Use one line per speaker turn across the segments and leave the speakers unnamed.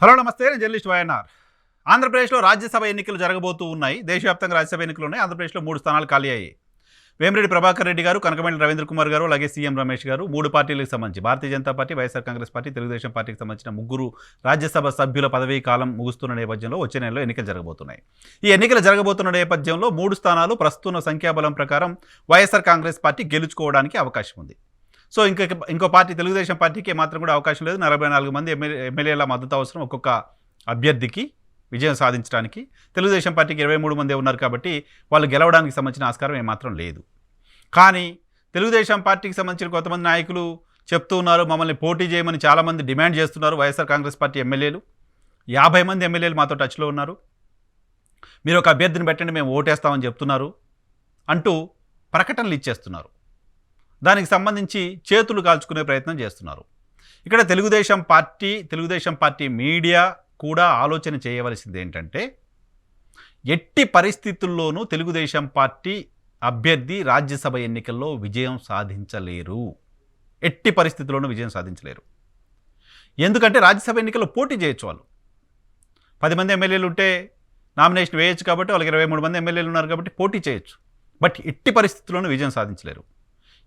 Hello నమస్తే. నేను journalist YNR ఆంధ్రప్రదేశ్లో రాజ్యసభ ఎన్నికలు జరగబోతూ ఉన్నాయి. దేశవ్యాప్తంగా రాజ్యసభ ఎన్నికలు ఉన్నాయి. ఆంధ్రప్రదేశ్లో మూడు స్థానాలు ఖాళీ అయ్యాయి. వేమిరెడ్డి ప్రభాకర్ రెడ్డి గారు కనకమేళ రవీంద్ర కుమార్ గారు అలాగే సీఎం రమేష్ గారు మూడు పార్టీలకు సంబంధించి. Bharatiya Janata party YSR Congress party Telugu Desam పార్టీకి సంబంధించిన ముగ్గురు రాజ్యసభ సభ్యుల పదవీ కాలం ముగుస్తున్న నేపథ్యంలో వచ్చే నెలలో ఎన్నికలు జరగబోతున్నాయి. ఈ ఎన్నికలు జరగబోతున్న నేపథ్యంలో మూడు స్థానాలు ప్రస్తుత సంఖ్యాబలం ప్రకారం వైఎస్ఆర్ కాంగ్రెస్ పార్టీ గెలుచుకోవడానికి అవకాశం ఉంది. సో ఇంక ఇంకో పార్టీ తెలుగుదేశం పార్టీకి మాత్రం కూడా అవకాశం లేదు. నలభై నాలుగు మంది ఎమ్మెల్యే ఎమ్మెల్యేల మద్దతు అవసరం ఒక్కొక్క అభ్యర్థికి విజయం సాధించడానికి. తెలుగుదేశం పార్టీకి ఇరవై మూడు మంది ఉన్నారు కాబట్టి వాళ్ళు గెలవడానికి సంబంధించిన ఆస్కారం ఏమాత్రం లేదు. కానీ తెలుగుదేశం పార్టీకి సంబంధించిన కొంతమంది నాయకులు చెప్తూ ఉన్నారు మమ్మల్ని పోటీ చేయమని చాలామంది డిమాండ్ చేస్తున్నారు వైఎస్ఆర్ కాంగ్రెస్ పార్టీ ఎమ్మెల్యేలు. యాభై మంది ఎమ్మెల్యేలు మాతో టచ్లో ఉన్నారు. మీరు ఒక అభ్యర్థిని పెట్టండి మేము ఓటేస్తామని చెప్తున్నారు అంటూ ప్రకటనలు ఇచ్చేస్తున్నారు. దానికి సంబంధించి చేతులు కాల్చుకునే ప్రయత్నం చేస్తున్నారు. ఇక్కడ Telugu Desam party Telugu Desam party media కూడా ఆలోచన చేయవలసింది ఏంటంటే ఎట్టి పరిస్థితుల్లోనూ తెలుగుదేశం పార్టీ అభ్యర్థి రాజ్యసభ ఎన్నికల్లో విజయం సాధించలేరు. ఎట్టి పరిస్థితుల్లోనూ విజయం సాధించలేరు. ఎందుకంటే రాజ్యసభ ఎన్నికల్లో పోటీ చేయొచ్చు వాళ్ళు. పది మంది ఎమ్మెల్యేలు ఉంటే నామినేషన్ వేయచ్చు కాబట్టి వాళ్ళకి ఇరవై మూడు మంది ఎమ్మెల్యేలు ఉన్నారు కాబట్టి పోటీ చేయొచ్చు. బట్ ఎట్టి పరిస్థితుల్లోనూ విజయం సాధించలేరు.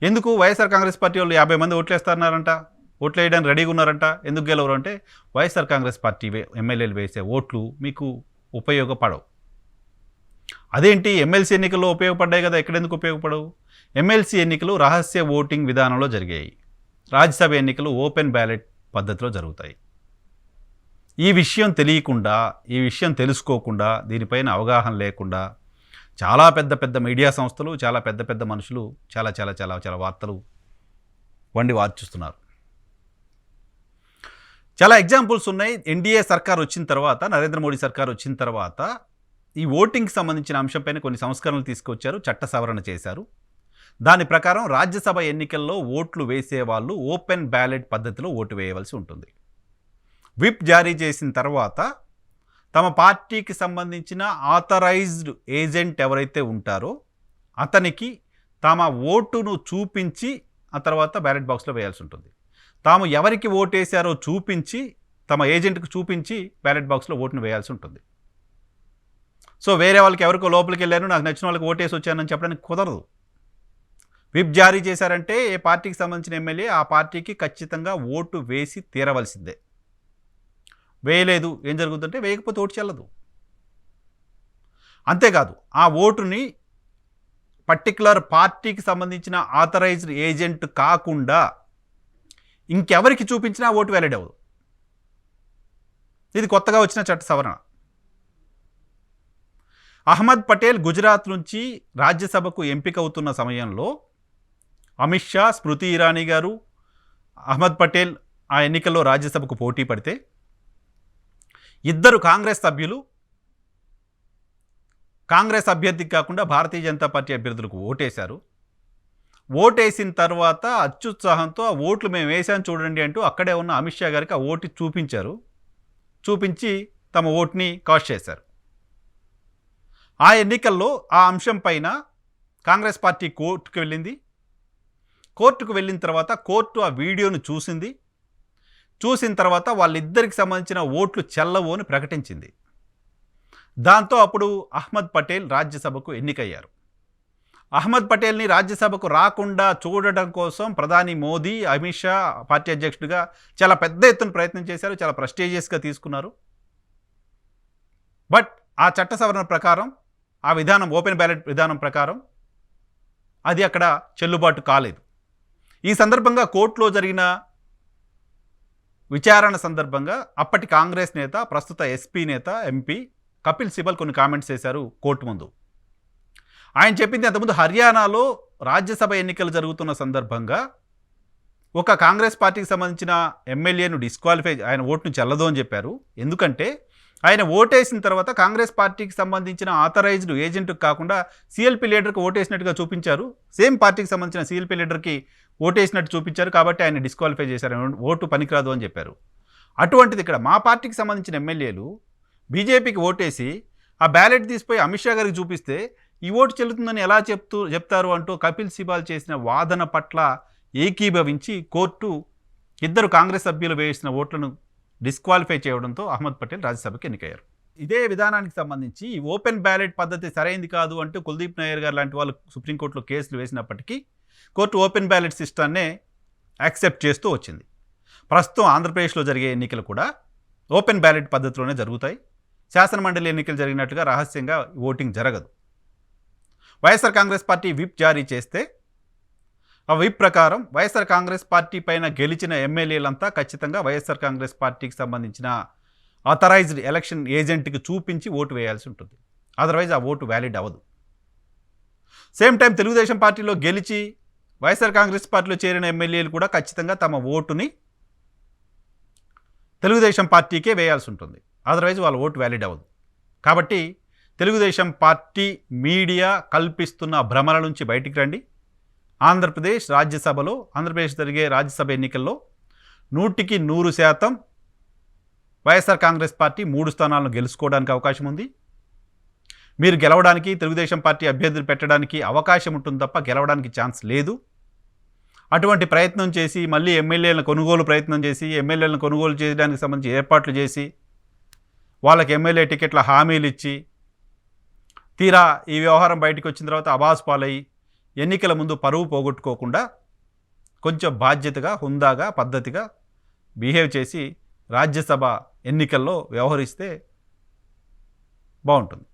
ఎందుకు వైఎస్ఆర్ కాంగ్రెస్ పార్టీ వాళ్ళు యాభై మంది ఓట్లేస్తున్నారంట ఓట్లేయడానికి ఓట్లు వేయడానికి రెడీగా ఉన్నారంట? ఎందుకు గెలవరు అంటే వైఎస్ఆర్ కాంగ్రెస్ పార్టీ వే- ఎమ్మెల్యేలు వేసే ఓట్లు మీకు ఉపయోగపడవు. అదేంటి? ఎమ్మెల్సీ ఎన్నికల్లో ఉపయోగపడ్డాయి కదా ఎక్కడెందుకు ఉపయోగపడవు? ఎమ్మెల్సీ ఎన్నికలు రహస్య ఓటింగ్ విధానంలో జరిగాయి. రాజ్యసభ ఎన్నికలు ఓపెన్ బ్యాలెట్ పద్ధతిలో జరుగుతాయి. ఈ విషయం తెలియకుండా ఈ విషయం తెలుసుకోకుండా దీనిపైన అవగాహన లేకుండా చాలా పెద్ద పెద్ద మీడియా సంస్థలు చాలా పెద్ద పెద్ద మనుషులు చాలా చాలా చాలా చాలా వార్తలు వండి వార్చిస్తున్నారు చాలా ఎగ్జాంపుల్స్ ఉన్నాయి. ఎన్డీఏ సర్కార్ వచ్చిన తర్వాత నరేంద్ర మోడీ సర్కార్ వచ్చిన తర్వాత ఈ ఓటింగ్కి సంబంధించిన అంశంపైన కొన్ని సంస్కరణలు తీసుకొచ్చారు చట్ట సవరణ చేశారు. దాని ప్రకారం రాజ్యసభ ఎన్నికల్లో ఓట్లు వేసే వాళ్ళు ఓపెన్ బ్యాలెట్ పద్ధతిలో ఓటు వేయవలసి ఉంటుంది. విప్ జారీ చేసిన తర్వాత తమ పార్టీకి సంబంధించిన ఆథరైజ్డ్ ఏజెంట్ ఎవరైతే ఉంటారో అతనికి తమ ఓటును చూపించి ఆ తర్వాత బ్యాలెట్ బాక్స్లో వేయాల్సి ఉంటుంది. తాము ఎవరికి ఓటేశారో చూపించి తమ ఏజెంట్కి చూపించి బ్యాలెట్ బాక్స్లో ఓటును వేయాల్సి ఉంటుంది. సో వేరే వాళ్ళకి ఎవరికో లోపలికి వెళ్ళాను నాకు నచ్చిన వాళ్ళకి ఓటేసి వచ్చానని చెప్పడానికి కుదరదు. విప్ జారీ చేశారంటే ఏ పార్టీకి సంబంధించిన ఎమ్మెల్యే ఆ పార్టీకి ఖచ్చితంగా ఓటు వేసి తీరవలసిందే. వేయలేదు. ఏం జరుగుతుందంటే వేయకపోతే ఓటు చెల్లదు. అంతేకాదు ఆ ఓటుని పర్టికులర్ పార్టీకి సంబంధించిన ఆథరైజ్డ్ ఏజెంట్ కాకుండా ఇంకెవరికి చూపించినా ఓటు వ్యాలిడ్ అవ్వదు. ఇది కొత్తగా వచ్చిన చట్ట సవరణ. అహ్మద్ పటేల్ గుజరాత్ నుంచి రాజ్యసభకు ఎంపిక అవుతున్న సమయంలో అమిత్ షా స్మృతి ఇరానీ గారు అహ్మద్ పటేల్ ఆ ఎన్నికల్లో రాజ్యసభకు పోటీ పడితే ఇద్దరు కాంగ్రెస్ సభ్యులు కాంగ్రెస్ అభ్యర్థికి కాకుండా భారతీయ జనతా పార్టీ అభ్యర్థులకు ఓటేశారు. ఓటేసిన తర్వాత అత్యుత్సాహంతో ఆ ఓట్లు మేము వేసాం చూడండి అంటూ అక్కడే ఉన్న అమిత్ షా గారికి ఆ ఓటు చూపించారు. చూపించి తమ ఓటుని కాస్ట్ చేశారు. ఆ ఎన్నికల్లో ఆ అంశం పైన కాంగ్రెస్ పార్టీ కోర్టుకు వెళ్ళింది. కోర్టుకు వెళ్ళిన తర్వాత కోర్టు ఆ వీడియోను చూసింది. చూసిన తర్వాత వాళ్ళిద్దరికి సంబంధించిన ఓట్లు చెల్లవు అని ప్రకటించింది. దాంతో అప్పుడు అహ్మద్ పటేల్ రాజ్యసభకు ఎన్నికయ్యారు. అహ్మద్ పటేల్ని రాజ్యసభకు రాకుండా చూడడం కోసం ప్రధాని మోదీ అమిత్ షా పార్టీ అధ్యక్షుడిగా చాలా పెద్ద ఎత్తున ప్రయత్నం చేశారు చాలా ప్రెస్టీజియస్గా తీసుకున్నారు. బట్ ఆ చట్ట సవరణ ప్రకారం ఆ విధానం ఓపెన్ బ్యాలెట్ విధానం ప్రకారం అది అక్కడ చెల్లుబాటు కాలేదు. ఈ సందర్భంగా కోర్టులో జరిగిన విచారణ సందర్భంగా అప్పటి కాంగ్రెస్ నేత ప్రస్తుత ఎస్పీ నేత ఎంపీ కపిల్ సిబల్ కొన్ని కామెంట్స్ చేశారు కోర్టు ముందు. ఆయన చెప్పింది అంతకుముందు హర్యానాలో రాజ్యసభ ఎన్నికలు జరుగుతున్న సందర్భంగా ఒక కాంగ్రెస్ పార్టీకి సంబంధించిన ఎమ్మెల్యేను డిస్క్వాలిఫై ఆయన ఓటును చెల్లదు అని చెప్పారు. ఎందుకంటే ఆయన ఓటేసిన తర్వాత కాంగ్రెస్ పార్టీకి సంబంధించిన ఆథరైజ్డ్ ఏజెంట్ కాకుండా సిఎల్పి లీడర్కి ఓటేసినట్టుగా చూపించారు. సేమ్ పార్టీకి సంబంధించిన సిఎల్పి లీడర్కి ఓటేసినట్టు చూపించారు కాబట్టి ఆయన డిస్క్వాలిఫై చేశారు. ఓటు పనికిరాదు అని చెప్పారు. అటువంటిది ఇక్కడ మా పార్టీకి సంబంధించిన ఎమ్మెల్యేలు బీజేపీకి ఓటేసి ఆ బ్యాలెట్ తీసిపోయి అమిత్ షా గారికి చూపిస్తే ఈ ఓటు చెల్లుతుందని ఎలా చెప్తూ చెప్తారు అంటూ కపిల్ సిబాల్ చేసిన వాదన పట్ల ఏకీభవించి కోర్టు ఇద్దరు కాంగ్రెస్ సభ్యులు వేసిన ఓట్లను డిస్క్వాలిఫై చేయడంతో అహ్మద్ పటేల్ రాజ్యసభకి ఎన్నికయ్యారు. ఇదే విధానానికి సంబంధించి ఓపెన్ బ్యాలెట్ పద్ధతి సరైంది కాదు అంటూ కుల్దీప్ నాయర్ గారు లాంటి వాళ్ళు సుప్రీంకోర్టులో కేసులు వేసినప్పటికీ కోర్టు ఓపెన్ బ్యాలెట్ సిస్టాన్నే యాక్సెప్ట్ చేస్తూ వచ్చింది. ప్రస్తుతం ఆంధ్రప్రదేశ్లో జరిగే ఎన్నికలు కూడా ఓపెన్ బ్యాలెట్ పద్ధతిలోనే జరుగుతాయి. శాసనమండలి ఎన్నికలు జరిగినట్టుగా రహస్యంగా ఓటింగ్ జరగదు. వైఎస్ఆర్ కాంగ్రెస్ పార్టీ విప్ జారీ చేస్తే విప్ ప్రకారం వైఎస్ఆర్ కాంగ్రెస్ పార్టీ పైన గెలిచిన ఎమ్మెల్యేలంతా ఖచ్చితంగా వైఎస్ఆర్ కాంగ్రెస్ పార్టీకి సంబంధించిన అథరైజ్డ్ ఎలక్షన్ ఏజెంట్కి చూపించి ఓటు వేయాల్సి ఉంటుంది. అదర్వైజ్ ఆ ఓటు వ్యాలిడ్ అవ్వదు. సేమ్ టైం తెలుగుదేశం పార్టీలో గెలిచి వైఎస్ఆర్ కాంగ్రెస్ పార్టీలో చేరిన ఎమ్మెల్యేలు కూడా ఖచ్చితంగా తమ ఓటుని తెలుగుదేశం పార్టీకే వేయాల్సి ఉంటుంది. అదర్వైజ్ వాళ్ళ ఓటు వ్యాలిడ్ అవ్వదు. కాబట్టి తెలుగుదేశం పార్టీ మీడియా కల్పిస్తున్న భ్రమల నుంచి బయటికి రండి. ఆంధ్రప్రదేశ్ రాజ్యసభలో ఆంధ్రప్రదేశ్ జరిగే రాజ్యసభ ఎన్నికల్లో నూటికి నూరు శాతం వైఎస్ఆర్ కాంగ్రెస్ పార్టీ మూడు స్థానాలను గెలుచుకోవడానికి అవకాశం ఉంది. మీరు గెలవడానికి తెలుగుదేశం పార్టీ అభ్యర్థులు పెట్టడానికి అవకాశం ఉంటుంది తప్ప గెలవడానికి ఛాన్స్ లేదు. అటువంటి ప్రయత్నం చేసి మళ్ళీ ఎమ్మెల్యేలను కొనుగోలు ప్రయత్నం చేసి ఎమ్మెల్యేలను కొనుగోలు చేయడానికి సంబంధించి ఏర్పాట్లు చేసి వాళ్ళకి ఎమ్మెల్యే టికెట్ల హామీలు ఇచ్చి తీరా ఈ వ్యవహారం బయటకు వచ్చిన తర్వాత అబాస్ పాలయ్యి ఎన్నికల ముందు పరువు పోగొట్టుకోకుండా కొంచెం బాధ్యతగా హుందాగా పద్ధతిగా బిహేవ్ చేసి రాజ్యసభ ఎన్నికల్లో వ్యవహరిస్తే బాగుంటుంది.